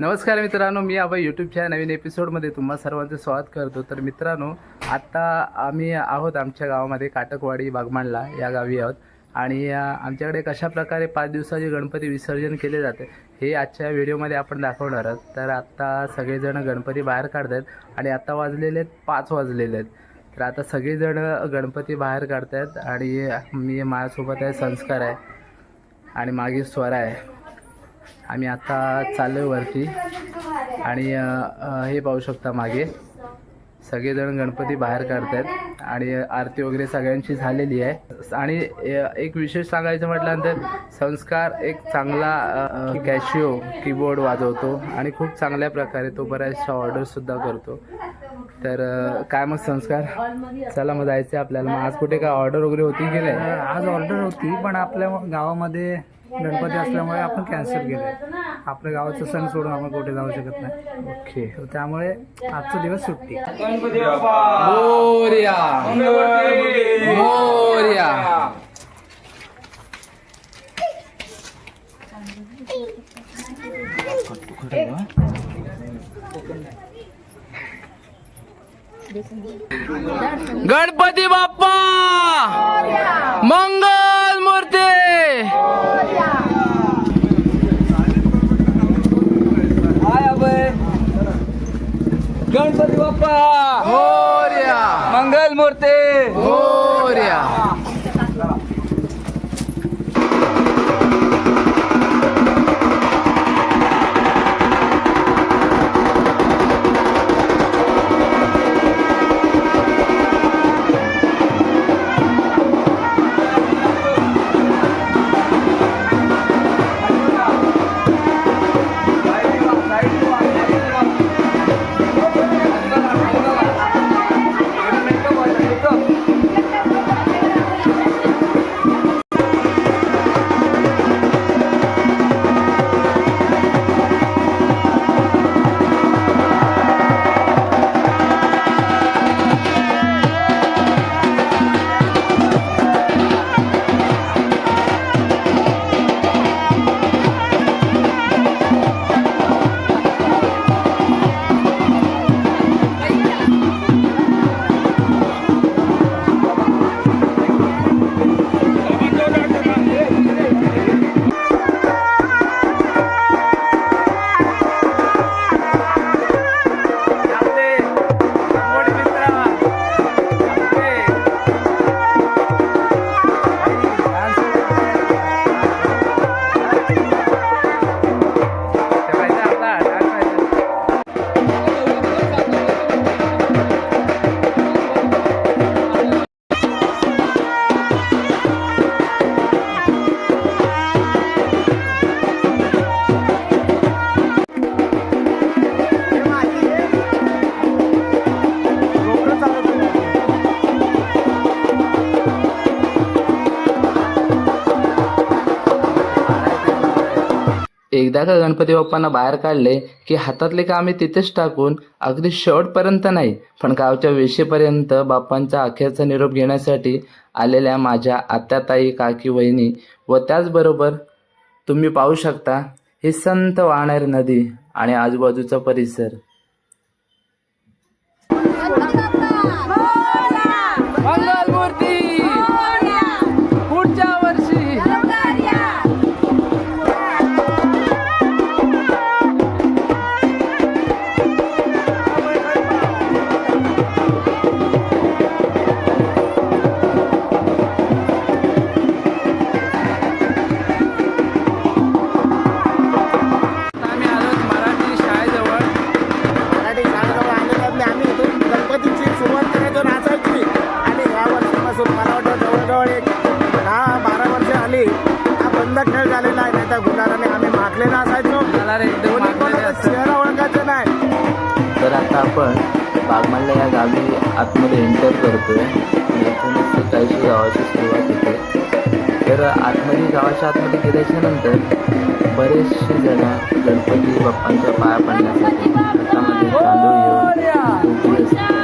नमस्कार मित्रांनो मी अभय यूट्यूबच्या नवीन एपिसोडमध्ये तुम्हा सर्वांचं स्वागत करतो. तर मित्रांनो आत्ता आम्ही आहोत आमच्या गावामध्ये काटकवाडी बागमांडला या गावी आहोत. आणि आमच्याकडे कशा प्रकारे पाच दिवसाचे गणपती विसर्जन केले जाते हे आजच्या व्हिडिओमध्ये आपण दाखवणार आहोत. तर आत्ता सगळेजण गणपती बाहेर काढत आहेत आणि आत्ता वाजलेले आहेत पाच वाजलेले आहेत. तर आता सगळेजण गणपती बाहेर काढत आहेत आणि मी माझ्यासोबत आहे संस्कार आहे आणि मागे स्वरा आहे. आम्ही आता चाललो आहे वरती. आणि हे पाहू शकता मागे. सगळेजण गणपती बाहेर काढतात आणि आरती वगैरे सगळ्यांची झालेली आहे. आणि एक विशेष सांगायचं म्हटल्यानंतर संस्कार एक चांगला कॅशिओ कीबोर्ड वाजवतो. आणि खूप चांगल्या प्रकारे तो बऱ्याचशा ऑर्डरसुद्धा करतो. तर काय मग संस्कार? चला मग जायचं आपल्याला. मग आज कुठे काय ऑर्डर वगैरे होती की नाही? आज ऑर्डर होती पण आपल्या गावामध्ये गणपती असल्यामुळे आपण कॅन्सल केले. आपल्या गावाचा सण सोडून आपण कुठे जाऊ शकत नाही. ओके. तर त्यामुळे आजचा दिवस सुट्टी. मोर्या. मोर्या गणपती बाप्पा मंगल मूर्ती गणपती बाप्पा मंगल मूर्ती एकदा का गणपती बाप्पांना बाहेर काढले की हातातले कामे तिथेच टाकून अगदी शेवटपर्यंत नाही पण गावच्या वेशीपर्यंत बाप्पांचा अखेरचा निरोप घेण्यासाठी आलेल्या माझ्या आत्याताई काकी वहिनी व त्याचबरोबर तुम्ही पाहू शकता ही संत वाहणारी नदी आणि आजूबाजूचा परिसर. आपल्या या गावी आतमध्ये एंटर करतोय. म्हणजे इथून काहीशी गावाची सुरुवात होते. तर आतमध्ये गावाच्या आतमध्ये गेल्याच्यानंतर बरेचसे जण गणपती बाप्पांच्या पाया पडण्यासाठी हातामध्ये तांदूळ घेऊन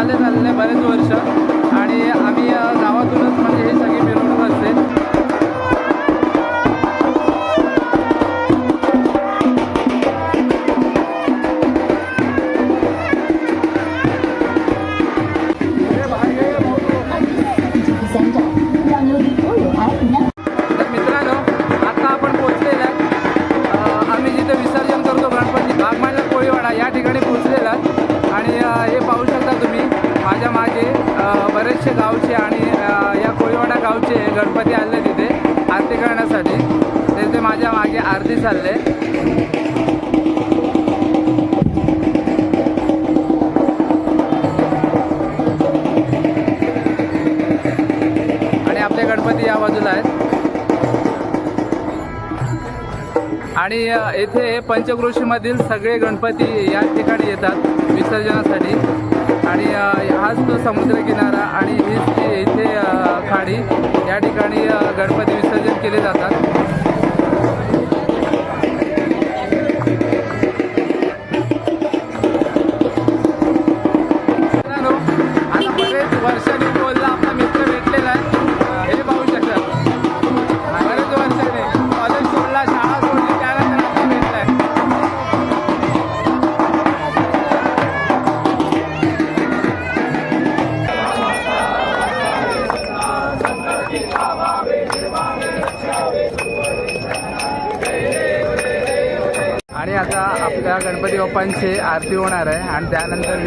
चालत आलेले बरेच वर्ष गणपती आले तिथे आरती करण्यासाठी. तिथे माझ्या मागे आरती चालले. आणि आपले गणपती या बाजूला आहेत. आणि येथे पंचक्रोशीमधील सगळे गणपती या ठिकाणी येतात विसर्जनासाठी. आणि हाच तो समुद्रकिनारा आणि हीच इथे खाडी या ठिकाणी गणपती विसर्जन केले जातात.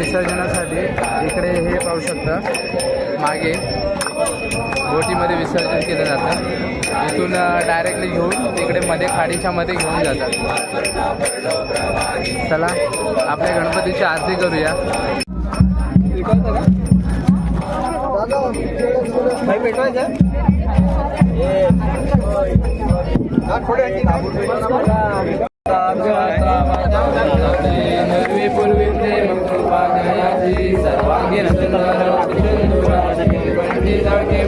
विसर्जनासाठी इकडे हे पाहू शकता. मागे बोटीमध्ये विसर्जन केलं जातं. इथून डायरेक्टली घेऊन तिकडे मध्ये खाडीच्या मध्ये घेऊन जातात. चला आपल्या गणपतीची आरती करूया. पूर्वी प्रेम कृपा दयाची सर्वांगीण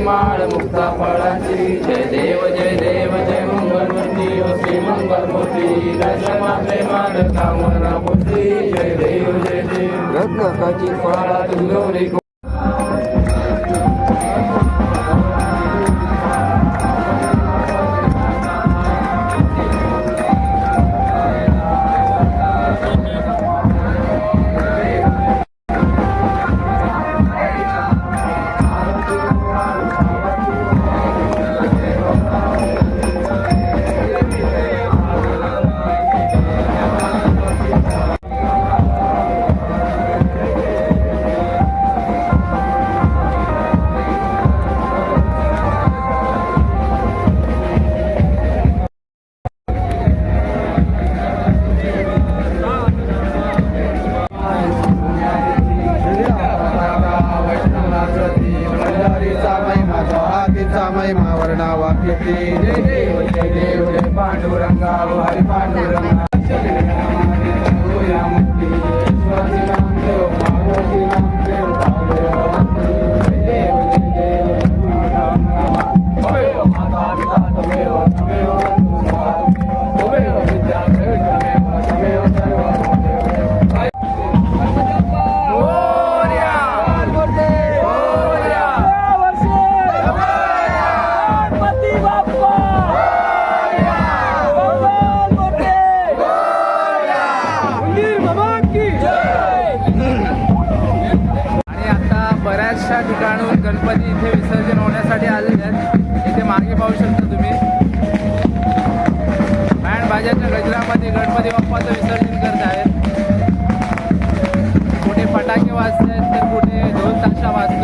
माळ मुक्ता फळाची जय देव जय देव जय श्री कामना मूर्ती जय देव जय देव फळा तुंगवली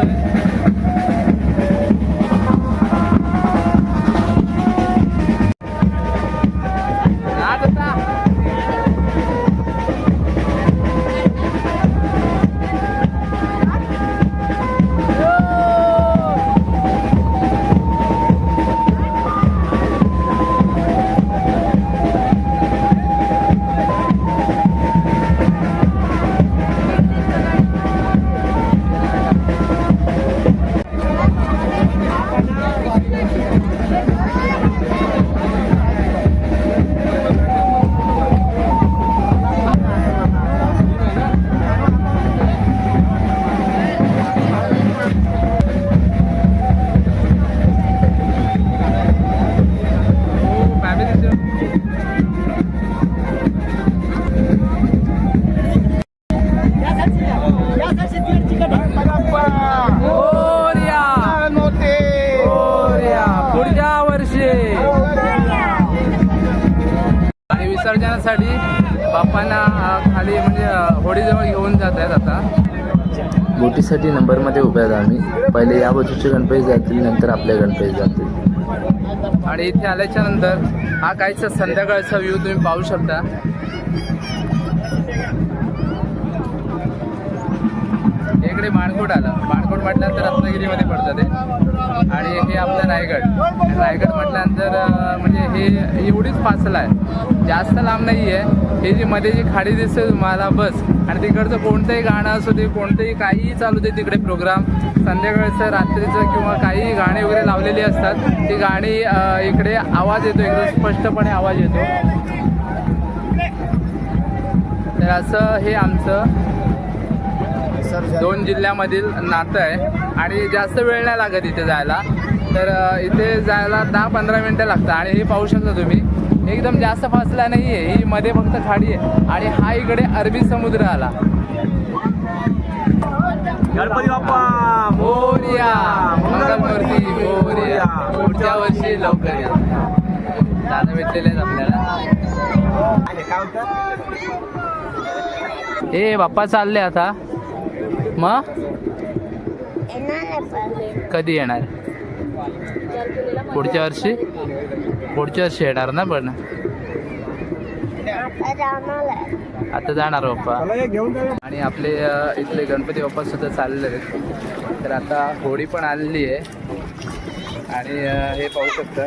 Thank you. गणपतीसाठी नंबरमध्ये उभ्या आहेत आम्ही. पहिले या बाजूचे गणपती जातील नंतर आपले गणपती जातील. आणि इथे आल्याच्यानंतर हा काहीचा संध्याकाळचा व्ह्यू तुम्ही पाहू शकता. इकडे माणकोट आलं. माणकोट म्हटल्यानंतर रत्नागिरीमध्ये पडतं ते. आणि हे आपलं रायगड. रायगड म्हटल्यानंतर म्हणजे हे एवढीच फासल आहे. जास्त लांब नाही आहे हे जी मध्ये जी खाडी दिसते तुम्हाला बस. आणि तिकडचं कोणतंही गाणं असू दे कोणतंही काहीही चालू दे तिकडे प्रोग्राम. संध्याकाळचं रात्रीचं किंवा काही गाणी वगैरे लावलेली असतात ती गाणी इकडे आवाज येतो एकदम स्पष्टपणे आवाज येतो. तर असं हे आमचं. दोन जिल्ह्यामधील नातं आहे. आणि जास्त वेळ नाही लागत इथे जायला. तर इथे जायला दहा पंधरा मिनटं लागतात. आणि हे पाहू शकता तुम्ही. एकदम जास्त फासला नाही आहे ही मध्ये फक्त खाडी आहे. आणि हा इकडे अरबी समुद्र आला. गणपती बाप्पा मोरया. मंगलमूर्ती मोरया. पुढच्या वर्षी लवकर या. दादा भेटलेले आहेत आपल्याला ए बाप्पा चालले आता. मग? कधी येणार? पुढच्या वर्षी? पुढच्या वर्षी येणार ना पण. आता जाणार बाप्पा आणि आपले इथले गणपती बाप्पा सुद्धा चालले आहेत. तर आता होळी पण आलेली आहे. आणि हे पाहू शकता.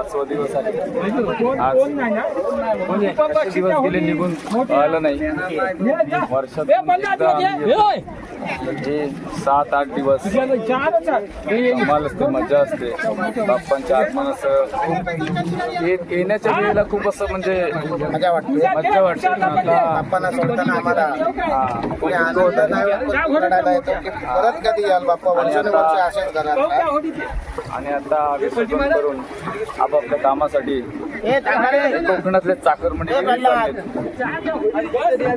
पाचवा दिवस आहे. आज कसे दिवस गेले निघून आलं नाही. वर्षात हे. सात आठ दिवस. धमाल असते मजा असते. बाप्पांच्या ये- येण्याच्या वेळेला खूप असं म्हणजे मजा वाटते. मजा वाटते. आता बाप्पांना सोडताना आम्हाला कोणी आनंद नाही पण रडायला येतो की परत कधी याल बाप्पा? वर्षानुवर्ष असेच घरात. आणि आता विसर्जन करून आपापल्या कामासाठी हे. कोकणातले चाकर म्हणजे हे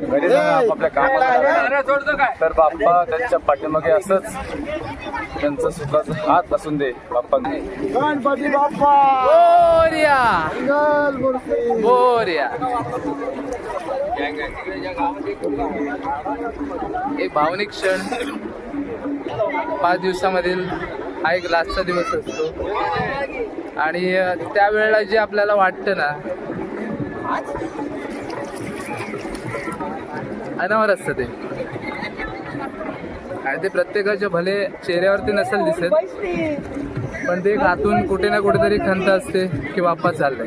घरी जाऊन आपापल्या कामाला तर बाप्पा त्यांच्या पाठीमागे असंच त्यांचं सुखाचं हात असून दे बाप्पा गणपती बाप्पा. बोर्या. बोर्या. एक भावनिक क्षण पाच दिवसामधील हा एक लास्टचा दिवस असतो. आणि त्यावेळेला जे आपल्याला वाटतं ना. अनावर असतं ते. आणि ते प्रत्येकाच्या भले चेहऱ्यावरती नसेल दिसत पण ते आतून कुठे ना कुठेतरी खंत असते की बाप्पा चाललंय.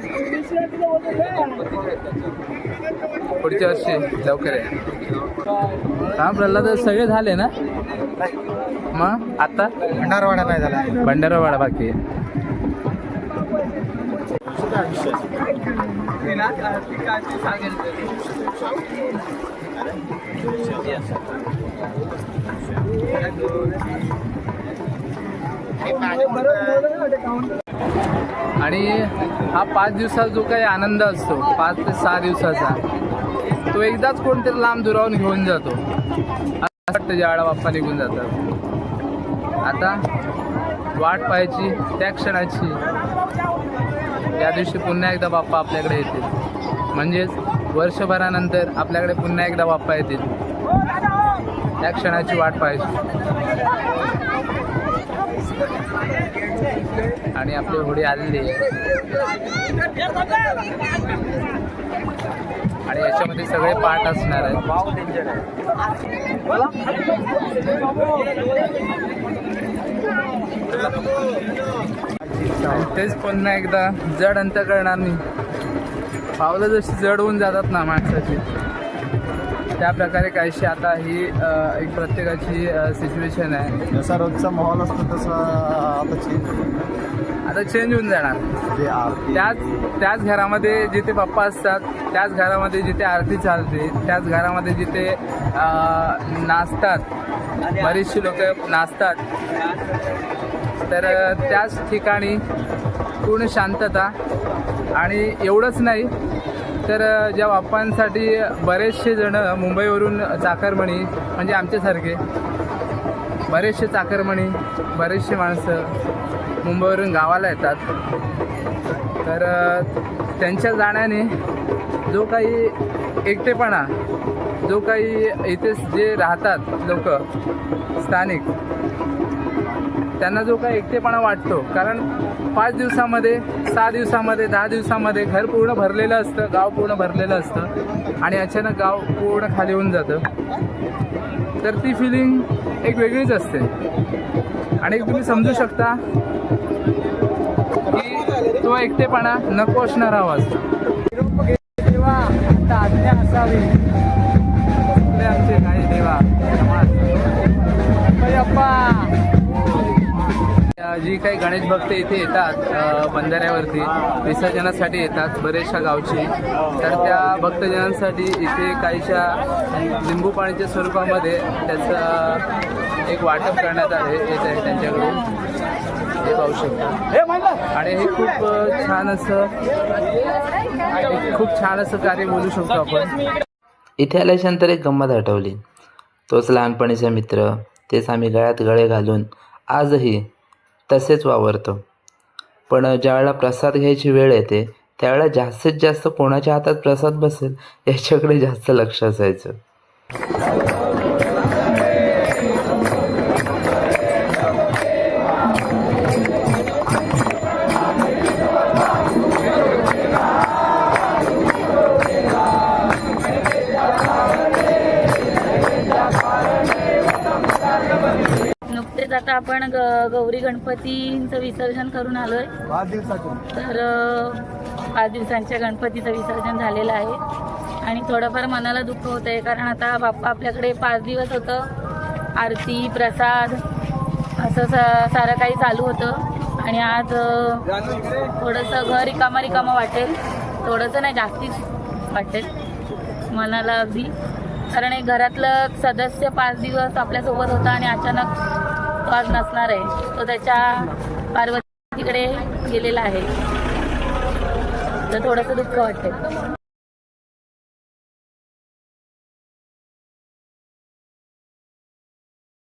पुढच्या वर्षी लवकर आहे हा प्रल्हाद सगळे झाले ना? मग आता? भंडारवाडा नाही झाला. भंडारावाडा बाकी आहे. आणि हा पाच दिवसाचा जो काही आनंद असतो पाच ते सहा दिवसाचा तो एकदाच कोणतरी लांब दुरावून घेऊन जातो. असं वाटतं ज्यावेळा बाप्पा निघून जातात. आता वाट पाहायची त्या क्षणाची. त्या दिवशी पुन्हा एकदा बाप्पा आपल्याकडे येतील. म्हणजेच वर्षभरानंतर आपल्याकडे पुन्हा एकदा बाप्पा येतील. त्या क्षणाची वाट पाहायची. आणि आपली होडी आलेली आहे. आणि याच्यामध्ये सगळे पाठ असणार आहेत. तेच पुन्हा एकदा जड अंत करणार नाही. पावलं जशी जड होऊन जातात ना माणसाची त्या प्रकारे काहीशी आता ही एक प्रत्येकाची सिच्युएशन आहे. जसा रोजचा माहोल असतो तसा आता चेंज आता चेंज होऊन जाणार. त्याच त्याच घरामध्ये जिथे पप्पा असतात त्याच घरामध्ये जिथे आरती चालते त्याच घरामध्ये जिथे नाचतात. बरीचशी लोक नाचतात. तर त्याच ठिकाणी पूर्ण शांतता. आणि एवढंच नाही तर ज्या बाप्पांसाठी बरेचसे जण मुंबईवरून चाकरमणी म्हणजे आमच्यासारखे बरेचसे चाकरमणी बरेचसे माणसं मुंबईवरून गावाला येतात. तर त्यांच्या जाण्याने जो काही एकटेपणा जो काही इथेच जे राहतात लोक स्थानिक त्यांना जो काही एकटेपणा वाटतो कारण पाच दिवसामध्ये सहा दिवसामध्ये दहा दिवसामध्ये घर पूर्ण भरलेलं असतं गाव पूर्ण भरलेलं असतं आणि अचानक गाव पूर्ण खाली होऊन जातं. तर ती फिलिंग एक वेगळीच असते. आणि तुम्ही समजू शकता की तो एकटेपणा नको असणारा आवाज देवा आता आज्ञा असावी. जी काही गणेश भक्त इथे येतात बंधाऱ्यावरती विसर्जनासाठी येतात बरेचशा गावची. तर त्या भक्तजनांसाठी इथे काहीशा लिंबू पाण्याच्या स्वरूपामध्ये त्याचं एक वाटप करण्यात आले येत आहे त्यांच्याकडून. हे पाहू शकता. आणि हे खूप छान असं एक खूप छान असं कार्य बोलू शकतो आपण. इथे आल्याच्यानंतर एक गंमत आठवली. तोच लहानपणीचा मित्र तेच आम्ही गळ्यात गळे घालून आजही तसेच वावरतो. पण ज्यावेळेला प्रसाद घ्यायची वेळ येते त्यावेळेला जास्तीत जास्त कोणाच्या हातात प्रसाद बसेल याच्याकडे जास्त लक्ष असायचं. आपण ग- गौरी गणपतींचं विसर्जन करून आलोय. तर पाच दिवसांच्या गणपतीचं विसर्जन झालेलं आहे. आणि थोडंफार मनाला दुःख होत आहे कारण आता बाप्पा आपल्याकडे पाच दिवस होतं. आरती प्रसाद असं स- सारं काही चालू होतं. आणि आज थोडंसं घर रिकामा रिकामा वाटेल. थोडंसं नाही जास्तीच वाटेल. मनाला अगदी. कारण एक घरातलं सदस्य पाच दिवस आपल्यासोबत होता आणि अचानक उपवास नसणार आहे. तो त्याच्या पार्वतीकडे गेलेला आहे. तर थोडंसं दुःख वाटते